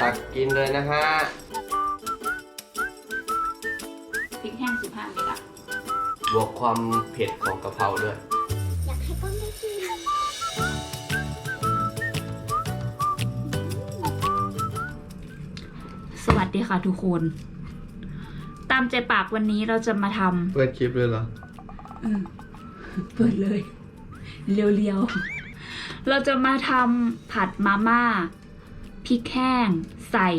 ตักกินเลยนะฮะพริกแห้งสิบห้าเม็ดอะบวกความเผ็ดของกะเพราด้วย อยากให้ป้อมได้กินสวัสดีค่ะทุกคน ตามใจปากวันนี้เราจะมาทเปิดคลิปเลยเหรอำอืมเปิดเลย เรียวๆ เราจะมาทำผัดมาม่า พริกแห้ง ใส่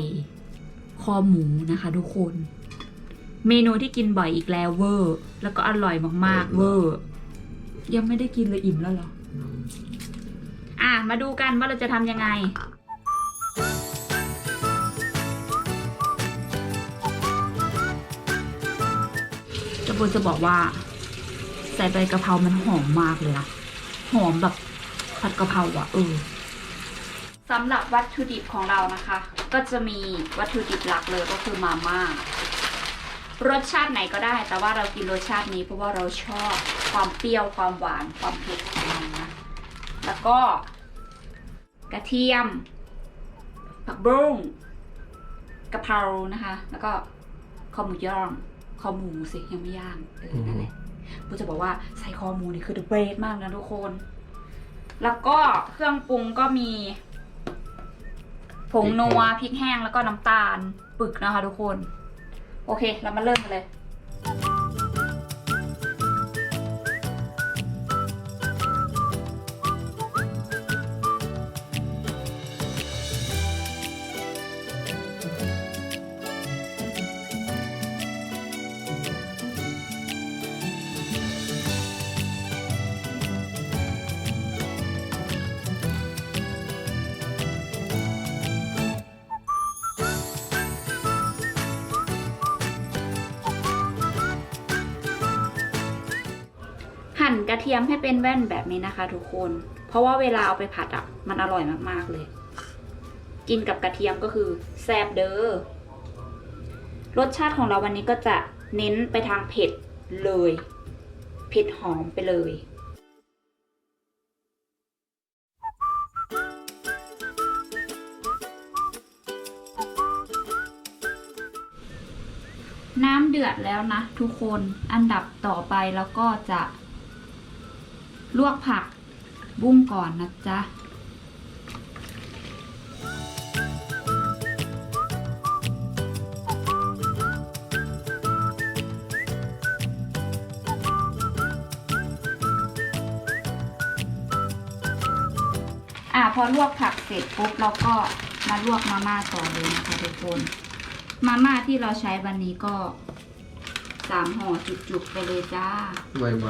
คอหมูนะคะทุกคน เมนูที่กินบ่อยอีกแล้วเวอร์ แล้วก็อร่อยมากๆ เวอร์ ยังไม่ได้กินเลยอิ่มแล้วเหรอ อะ มาดูกันว่าเราจะทำยังไงจะบนจะบอกว่า ใส่ใบกะเพรามันหอมมากเลยอะหอมแบบผัดกะเพราอะเออ สำหรับวัตถุดิบของเรานะคะ ก็จะมีวัตถุดิบหลักเลยก็คือมาม่ารสชาติไหนก็ได้ แต่ว่าเรากินรสชาตินี้เพราะว่าเราชอบความเปรี้ยวความหวานความเผ็ดของมันนะแล้วก็ กระเทียม ผักบุ้งกะเพรานะคะ แล้วก็คอหมูย่างคอหมูสิยังไม่ย่างเออนั่นแหละกูจะบอกว่าใส่คอหมูนี่คือ the best มากนะทุกคน แล้วก็เครื่องปรุงก็มีผ งนัวพริกแห้งแล้วก็น้ำตาลปึกนะคะทุกคน โอเค เรามาเริ่มกันเลย กระเทียมให้เป็นแว่นแบบนี้นะคะ ทุกคน เพราะว่าเวลาเอาไปผัดอะมันอร่อยมากๆเลย กินกับกระเทียมก็คือแซ่บเดอร์รสชาติของเราวันนี้ก็จะเน้นไปทางเผ็ดเลย เผ็ดหอมไปเลยน้ำเดือดแล้วนะทุกคน อันดับต่อไปแล้วก็จะ ลวกผักบุ้งก่อนนะจ๊ะอะพอลวกผักเสร็จปุ๊บเราก็มาลวกมาม่าต่อเลยนะคะทุกคน มาม่าที่เราใช้วันนี้ก็สามห่อจุกๆไปเลยจ้า ไว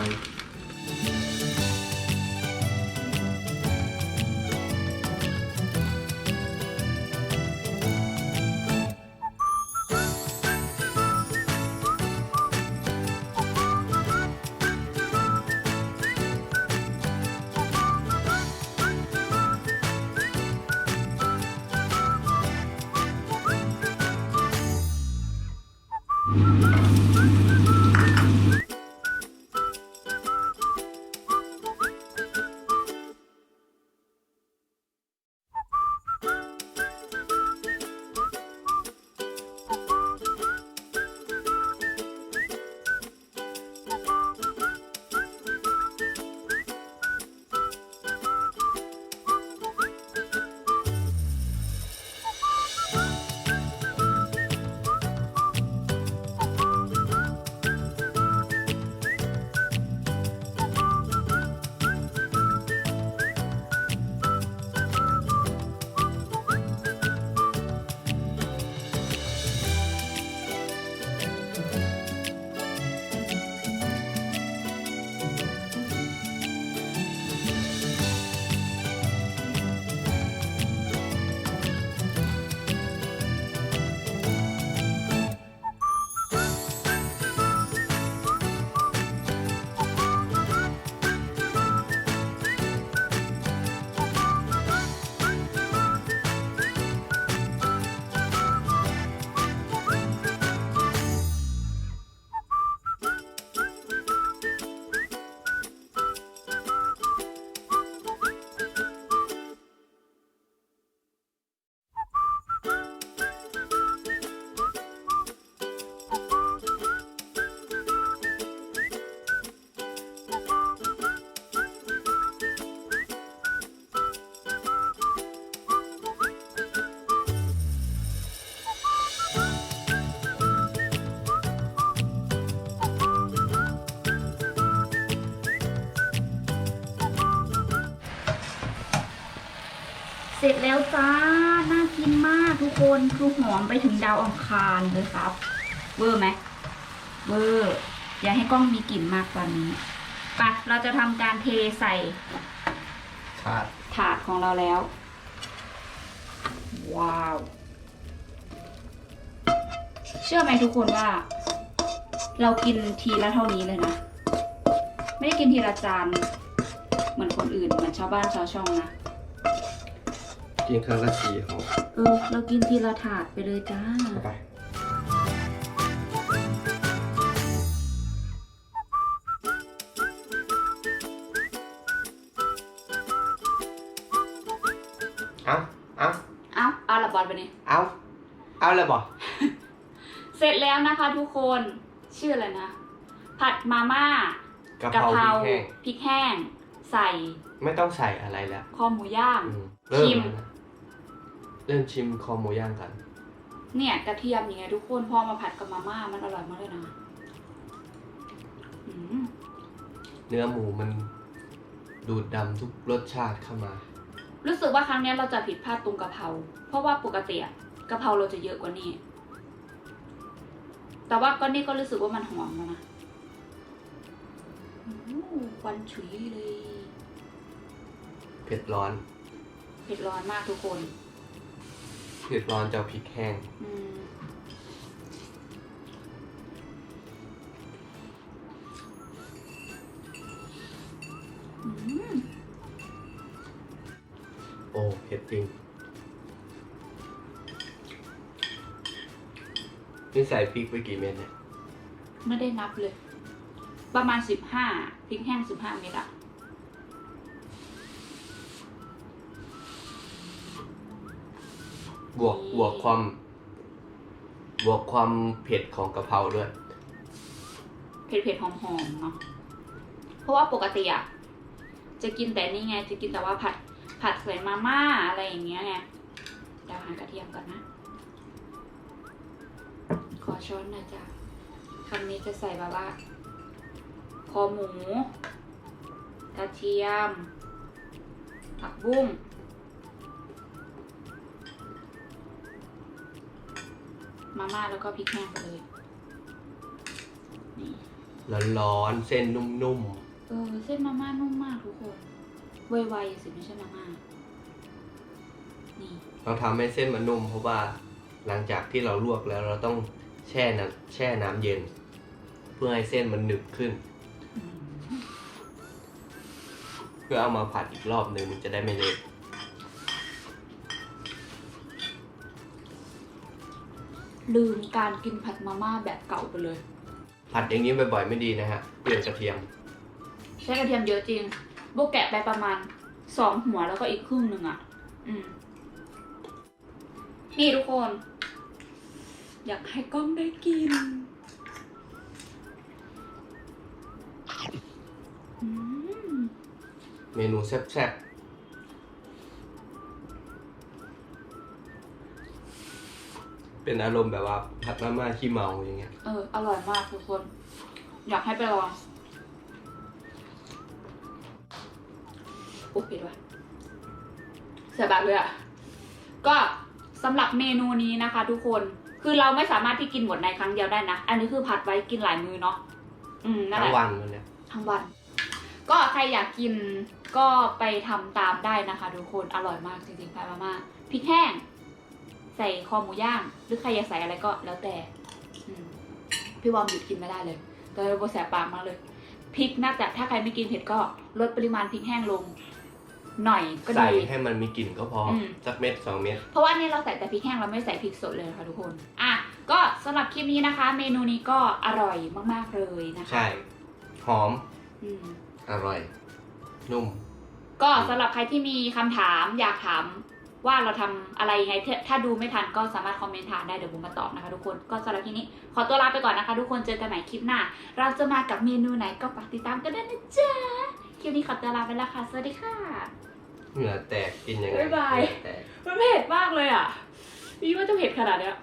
ร็จแล้วจ้า น่ากินมากทุกคนคือหอมไปถึงดาวอังคารเลยครับ เวอร์ไหมเวอร์ อย่าให้กล้องมีกลิ่นมากกว่านี้ไปะเราจะทำการเทใส่ขาดถาดของเราแล้ว ว้าว เชื่อไหมทุกคนว่า เรากินทีละเท่านี้เลยนะ ไม่ได้กินทีละจานเหมือนคนอื่นเหมือนชาวบ้านชาวช่องนะ กินครั้งละสี่ห่อเออ เรากินทีละถาดไปเลยจ้าเข้าไป เอาเอาเอาเอาละบอลไปนี่เอาเอาเลยบ่เสร็จแล้วนะคะทุกคน ชื่ออะไรนะ ผัดมาม่ากะเพราพริกแห้ง พริกแห้ง ใส่ไม่ต้องใส่อะไรแล้วคอหมูย่าง อืมเริ่มชิมแล้วนะเริ่มชิมคอหมูย่างกัน เนี่ยกระเทียมอย่างเงี้ยทุกคนพอมาผัดกับมาม่ามันอร่อยมากเลยนะอืมเนื้อหมูมันดูดดำทุกรสชาติเข้ามา รู้สึกว่าครั้งเนี้ยเราจะผิดพลาดตรงกะเพราเพราะว่าปกติอะกะเพราเราจะเยอะกว่านี้ แต่ว่าก็นี่ก็รู้สึกว่ามันหอมแล้วนะอู้ควันฉุยเลย เผ็ดร้อน เผ็ดร้อนมากทุกคน เผ็ดร้อนจะเอาพริกแห้ง อืมอืมโอ้เผ็ดจริง นี่ใส่พริกไปกี่เม็ดเนี่ย ไม่ได้นับเลย ประมาณสิบห้าพริกแห้งสิบห้าเม็ดอะ บวกบวกความ บวกความเผ็ดของกะเพราด้วย เผ็ดๆหอมๆเนาะเพราะว่าปกติอะจะกินแต่นี่ไง จะกินแต่ว่าผัด ผัดใส่มาม่าอะไรอย่างเงี้ยไงเดาวหากระเทียมก่อนนะ ขอช้อนหน่อยจ้ะคำนี้จะใส่แบบว่าคอหมู กระเทียม ผักบุ้ง มาม่าแล้วก็พริกแห้งไปเลยนี่ร้อนๆเส้นนุ่มเออเส้นมาม่านุ่มมากทุกคนไวๆสิไม่ใช่มาม่านี่ๆเราทำให้เส้นมันนุ่ม เพราะว่าหลังจากที่เราลวกแล้วเราต้องแช่น้ำแช่น้ำเย็น เพื่อให้เส้นมันหนึบขึ้น อืมเพื่อเอามาผัดอีกรอบหนึ่งมันจะได้ไม่เละ ลืมการกินผัดมาม่าแบบเก่าไปเลย ผัดอย่างนี้บ่อยๆไม่ดีนะฮะ เปลี่ยนกระเทียม ใช้กระเทียมเยอะจริงโบแกะไปประมาณสองหัวแล้วก็อีกครึ่งหนึ่งอะ อืม นี่ทุกคน อยากให้กล้องได้กินอืม เมนูแซ่บๆ เป็นอารมณ์แบบว่าผัดมาม่าขี้เมาอย่างเงี้ย เออ อร่อยมากทุกคน อยากให้ไปลองโอ้เผ็ดว่ะเสียบากเลยอะ ก็สำหรับเมนูนี้นะคะ ทุกคน คือเราไม่สามารถที่กินหมดในครั้งเดียวได้นะ อันนี้คือผัดไว้กินหลายมือเนาะ อืมนั่นทั้แหงละวันมันเนี่ย ทั้งวัน ก็ใครอยากกินก็ไปทำตามได้นะคะทุกคน อร่อยมากจริงๆพายมาม่าพริกแห้ง ใส่คอหมูย่าง หรือใครอยากใส่อะไรก็แล้วแต่อืมพี่วอมหยุดกินไม่ได้เลยตอนนี้โบแสบปากมากเลยพริกน่าจะถ้าใครไม่กินเผ็ดก็ลดปริมาณพริกแห้งลง หน่อยก็ใส่ดีให้มันมีกลิ่นก็พออมสักเม็ดสองเม็ดเพราะว่านี่เราใส่แต่พริกแห้งเราไม่ใส่พริกสดเลยนะคะทุกคน อะก็สำหรับคลิปนี้นะคะ เมนูนี้ก็อร่อยมาก ๆเลยนะคะใช่หอมอืมอร่อย นุ่ม ก็สำหรับใครที่มีคำถามอยากถาม ว่าเราทำอะไรยังไงถ้าถ้าดูไม่ทันก็สามารถคอมเมนต์ถามได้เดี๋ยวผมมาตอบนะคะทุกคนก็สำหรับที่นี้ ขอตัวลาไปก่อนนะคะ ทุกคนเจอกันใหม่คลิปหน้า เราจะมากับเมนูไหนก็ฝากติดตามกันด้วยนะจ๊ะคลิปนี้ขอตัวลาไปแล้วค่ะสวัสดีค่ะเหงื่อแตกกินยังไงบ๊ายบายเหงื่อแตกมันเผ็ดมากเลยอะนี่ว่าจะเผ็ดขนาดเนี้ย